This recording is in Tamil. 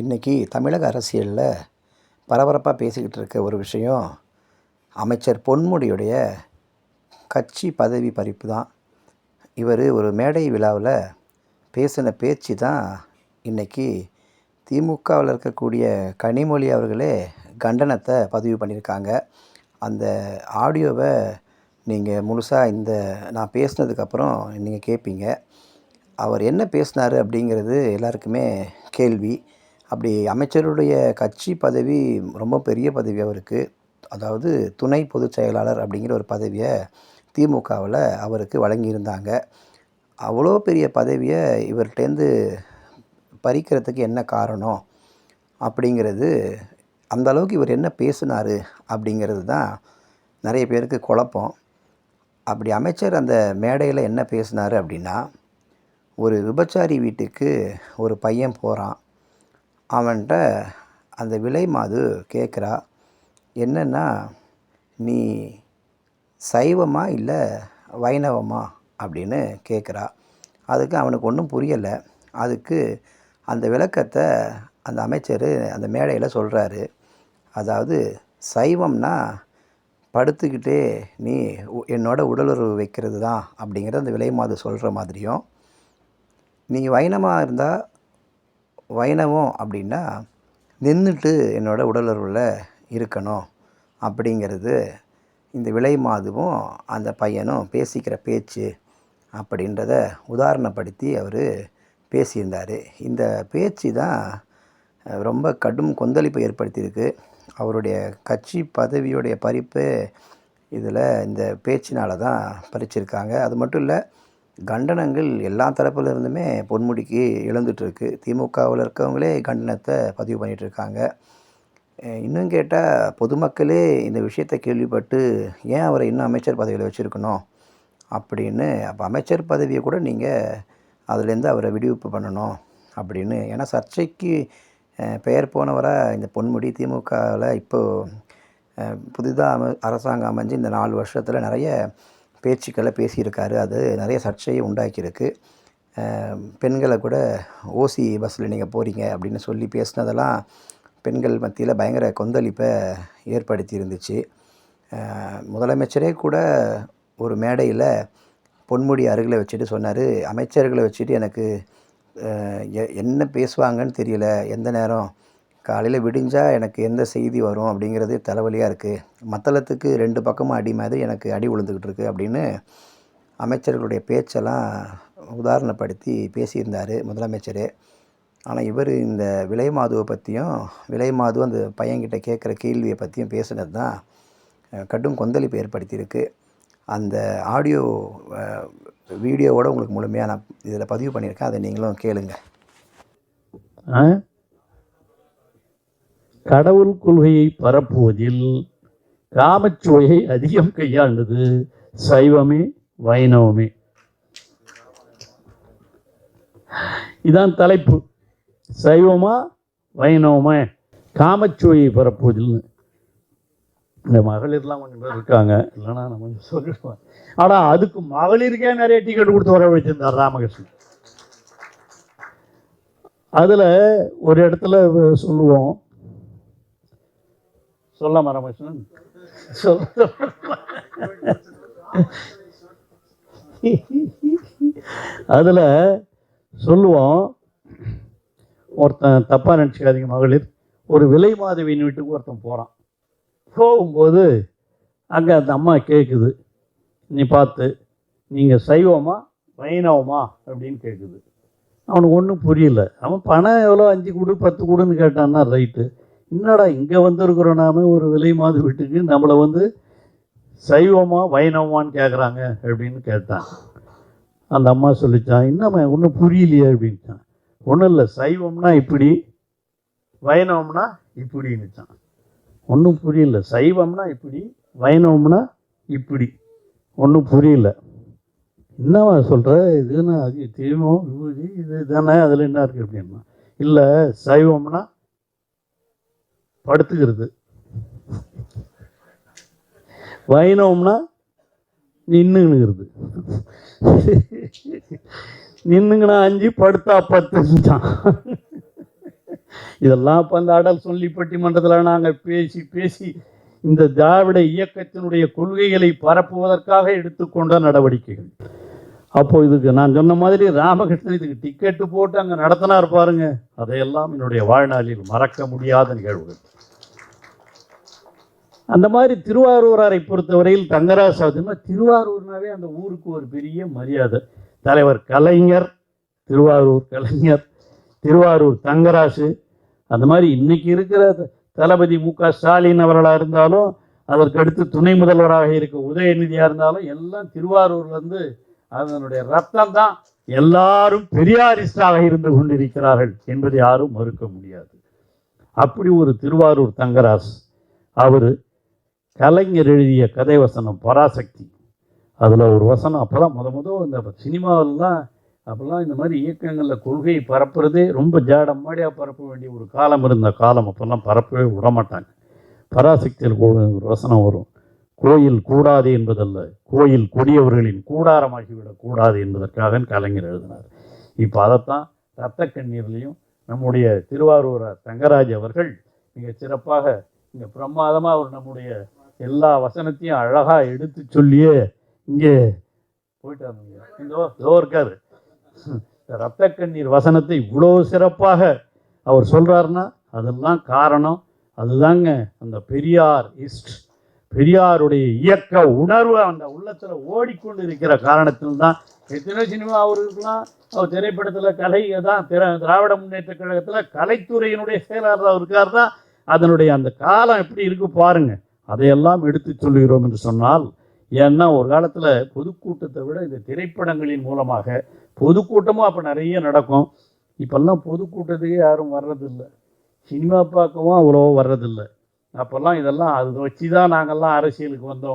இன்றைக்கி தமிழக அரசியலில் பரபரப்பாக பேசிக்கிட்டு இருக்க ஒரு விஷயம் அமைச்சர் பொன்முடியுடைய கட்சி பதவி பறிப்பு தான். இவர் ஒரு மேடை விழாவில் பேசின பேச்சு தான் இன்றைக்கி திமுகவில் இருக்கக்கூடிய கனிமொழி அவர்களே கண்டனத்தை பதிவு பண்ணியிருக்காங்க. அந்த ஆடியோவை நீங்கள் முழுசாக இந்த நான் பேசினதுக்கப்புறம் நீங்கள் கேட்பீங்க அவர் என்ன பேசினார் அப்படிங்கிறது எல்லாருக்குமே கேள்வி. அப்படி அமைச்சருடைய கட்சி பதவி ரொம்ப பெரிய பதவி அவருக்கு. அதாவது துணை பொதுச் செயலாளர் அப்படிங்கிற ஒரு பதவியை திமுகவில் அவருக்கு வழங்கியிருந்தாங்க. அவ்வளோ பெரிய பதவியை இவர்கிட்டேருந்து பறிக்கிறதுக்கு என்ன காரணம் அப்படிங்கிறது அந்த அளவுக்கு இவர் என்ன பேசினார் அப்படிங்கிறது தான் நிறைய பேருக்கு குழப்பம். அப்படி அமைச்சர் அந்த மேடையில் என்ன பேசினார் அப்படின்னா ஒரு விபச்சாரி வீட்டுக்கு ஒரு பையன் போகிறான் அவன்கிட்ட அந்த விலை மாது கேட்குறா என்னென்னா நீ சைவமா இல்லை வைணவமா? அப்படின்னு கேட்குறா. அதுக்கு அவனுக்கு ஒன்றும் புரியலை. அதுக்கு அந்த விளக்கத்தை அந்த அமைச்சர் அந்த மேடையில் சொல்கிறாரு அதாவது சைவம்னா படுத்துக்கிட்டே நீ உ- என்னோட உடலுறவு வைக்கிறது தான் அப்படிங்கிறத அந்த விலை மாது சொல்கிற மாதிரியும் நீ வைணமாக இருந்தால் வைணவம் அப்படின்னா நின்றுட்டு என்னோட உடலுறவில் இருக்கணும் அப்படிங்கிறது இந்த விலை மாதுவும் அந்த பையனும் பேசிக்கிற பேச்சு அப்படின்றத உதாரணப்படுத்தி அவர் பேசியிருந்தார். இந்த பேச்சு தான் ரொம்ப கடும் கொந்தளிப்பை ஏற்படுத்தியிருக்கு. அவருடைய கட்சி பதவியுடைய பறிப்பு இதில் இந்த பேச்சினால தான் பறிச்சிருக்காங்க. அது மட்டும் இல்லை கண்டனங்கள் எல்லா தரப்புலேருந்துமே பொன்முடிக்கு இழந்துட்டுருக்கு திமுகவில் இருக்கவங்களே கண்டனத்தை பதிவு பண்ணிகிட்ருக்காங்க இருக்காங்க இன்னும் கேட்டால் பொதுமக்களே இந்த விஷயத்தை கேள்விப்பட்டு ஏன் அவரை இன்னும் அமைச்சர் பதவியில் வச்சுருக்கணும் அப்படின்னு அப்போ அமைச்சர் பதவியை கூட நீங்கள் அதுலேருந்து அவரை விடுவிப்பு பண்ணணும் அப்படின்னு. ஏன்னா சர்ச்சைக்கு பெயர் போனவராக இந்த பொன்முடி திமுகவில் இப்போது புதிதாக அம அரசாங்கம் அமைஞ்சு இந்த நாலு வருஷத்தில் நிறைய பேச்சுக்களை பேசியிருக்காரு. அது நிறைய சர்ச்சையை உண்டாக்கியிருக்கு. பெண்களை கூட ஓசி பஸ்ஸில் நீங்கள் போகிறீங்க அப்படின்னு சொல்லி பேசினதெல்லாம் பெண்கள் மத்தியில் பயங்கர கொந்தளிப்பை ஏற்படுத்தி இருந்துச்சு முதலமைச்சரே கூட ஒரு மேடையில் பொன்முடி அருகில் வச்சுட்டு சொன்னார். அமைச்சர்களை வச்சுட்டு எனக்கு எ- என்ன பேசுவாங்கன்னு தெரியல. எந்த நேரம் காலையில் விடிஞ்சால் எனக்கு எந்த செய்தி வரும் அப்படிங்கிறது தலைவலியாக இருக்குது மத்தளத்துக்கு ரெண்டு பக்கமும் அடி மாதிரி எனக்கு அடி விழுந்துக்கிட்டு இருக்கு அப்படின்னு அமைச்சர்களுடைய பேச்செல்லாம் உதாரணப்படுத்தி பேசியிருந்தார் முதலமைச்சர். ஆனால் இவர் இந்த விலை மாதுவை பற்றியும் விலை மாது அந்த பையன்கிட்ட கேட்குற கேள்வியை பற்றியும் பேசுனது தான் கடும் கொந்தளிப்பு ஏற்படுத்தியிருக்கு. அந்த ஆடியோ வீடியோவோட உங்களுக்கு முழுமையாக நான் இதில் பதிவு பண்ணியிருக்கேன். அதை நீங்களும் கேளுங்கள் ஆ? கடவுள் கொள்கையை பரப்புவதில் காமச்சுவையை அதிகம் கையாண்டது சைவமே வைணவமே. இதான் தலைப்பு. சைவமா வைணவமா? காமச்சுவையை பரப்புவதில்னு. இந்த மகளிர்லாம் கொஞ்சம் பேர் இருக்காங்க. இல்லைன்னா நம்ம கொஞ்சம் சொல்லிடுவோம். ஆனால் அதுக்கு மகளிருக்கே நிறைய டிக்கெட் கொடுத்து வர வச்சிருந்தார் ராமகிருஷ்ணன். அதில் ஒரு இடத்துல சொல்லுவோம். சொல்லாம ராமகிருஷ்ணன்? சொல்ல அதில் சொல்லுவோம் ஒருத்தன் தப்பாக நினச்சிக்காதீங்க மகளிர். ஒரு விலை மாதவியின் வீட்டுக்கு ஒருத்தன் போகிறான் போகும்போது அங்கே அந்த அம்மா கேட்குது நீ பார்த்து நீங்கள் சைவமா வைணவமா அப்படின்னு கேட்குது அவனுக்கு ஒன்றும் புரியல. அவன் பணம் எவ்வளோ அஞ்சு கொடு பத்து கொடுன்னு கேட்டான்னா ரைட்டு என்னடா இங்கே வந்திருக்கிறோம் நாம? ஒரு விலை மாது வீட்டுக்கு. நம்மளை வந்து சைவமா வைணவமான்னு கேட்குறாங்க அப்படின்னு கேட்டான். அந்த அம்மா சொல்லிச்சான் இன்னும் ஒன்றும் புரியலையே அப்படின்ட்டான் ஒன்றும் இல்லை சைவம்னா இப்படி வைணவம்னா இப்படின்னுச்சான். ஒன்றும் புரியல சைவம்னா இப்படி வைணவம்னா இப்படி. ஒன்றும் புரியல. என்னவா சொல்கிற இதுன்னா அது தீபம் விபூதி இது தானே அதில் என்ன இருக்குது அப்படின்னா இல்லை சைவம்னா படுத்துக்கிறது. வைணவம்னா நின்னுங்கிறது நின்னுங்கண்ணா அஞ்சு படுத்தா பத்துச்சான் இதெல்லாம் இப்போ அந்த அடல் சொல்லி பட்டிமன்றத்தில் நாங்கள் பேசி பேசி இந்த திராவிட இயக்கத்தினுடைய கொள்கைகளை பரப்புவதற்காக எடுத்துக்கொண்ட நடவடிக்கைகள். அப்போ இதுக்கு நான் சொன்ன மாதிரி ராமகிருஷ்ணன் இதுக்கு டிக்கெட்டு போட்டு அங்கே நடத்தினார் பாருங்க. அதையெல்லாம் என்னுடைய வாழ்நாளில் மறக்க முடியாத நிகழ்வுகள். அந்த மாதிரி திருவாரூராரை பொறுத்தவரையில் தங்கராஜ் சாதுன்னா திருவாரூர்னாவே அந்த ஊருக்கு ஒரு பெரிய மரியாதை. தலைவர் கலைஞர் திருவாரூர் கலைஞர் திருவாரூர் தங்கராசு அந்த மாதிரி இன்னைக்கு இருக்கிற த- தளபதி மு க ஸ்டாலின் அவர்களாக இருந்தாலும் அதற்கடுத்து துணை முதல்வராக இருக்க உதயநிதியாக இருந்தாலும் எல்லாம் திருவாரூர்லேருந்து அதனுடைய ரத்தம் தான் எல்லாரும் பெரியாரிஸ்டாக இருந்து கொண்டிருக்கிறார்கள் என்பதை யாரும் மறுக்க முடியாது. அப்படி ஒரு திருவாரூர் தங்கராஸ் அவர் கலைஞர் எழுதிய கதை வசனம் பராசக்தி. அதில் ஒரு வசனம் அப்போ தான் முத முத இந்த சினிமாவில்லாம் அப்போல்லாம் இந்த மாதிரி இயக்கங்களில் கொள்கையை பரப்புறதே ரொம்ப ஜாடமாடியாக பரப்ப வேண்டிய ஒரு காலம் இருந்த காலம் அப்போல்லாம் பரப்பவே விட மாட்டாங்க பராசக்தியில் கூட ஒரு வசனம் வரும். கோயில் கூடாது என்பதல்ல. கோயில் கொடியவர்களின் கூடாரமாகிவிடக் கூடாது என்பதற்காக கலைஞர் எழுதினார். இப்போ அதைத்தான் இரத்த கண்ணீர்லையும் நம்முடைய திருவாரூர் தங்கராஜ் அவர்கள் மிக சிறப்பாக இங்கே பிரமாதமாக அவர் நம்முடைய எல்லா வசனத்தையும் அழகாக எடுத்து சொல்லியே இங்கே போயிட்டாருங்க இதோ இதோ இருக்காரு. ரத்த கண்ணீர் வசனத்தை இவ்வளோ சிறப்பாக அவர் சொல்கிறாருன்னா அதெல்லாம் காரணம். அதுதாங்க அந்த பெரியார் இஸ்ட் பெரியாருடைய இயக்க உணர்வு அந்த உள்ளத்தில் ஓடிக்கொண்டு இருக்கிற காரணத்தில் தான் எத்தனை சினிமா அவர்களுக்கெல்லாம் அவர் திரைப்படத்தில் கலை தான் திர- திராவிட முன்னேற்ற கழகத்தில் கலைத்துறையினுடைய செயலாளர் இருக்கார் தான் அதனுடைய அந்த காலம் எப்படி இருக்கு பாருங்க. அதையெல்லாம் எடுத்து சொல்லுகிறோம் என்று சொன்னால் ஏன்னா ஒரு காலத்தில் பொதுக்கூட்டத்தை விட இந்த திரைப்படங்களின் மூலமாக பொதுக்கூட்டமும் அப்போ நிறைய நடக்கும். இப்போல்லாம் பொதுக்கூட்டத்துக்கே யாரும் வர்றதில்லை. சினிமா பார்க்கவும் அவ்வளோ வர்றதில்லை. அப்போல்லாம் இதெல்லாம் அது வச்சு தான் நாங்கள்லாம் அரசியலுக்கு வந்தோம்.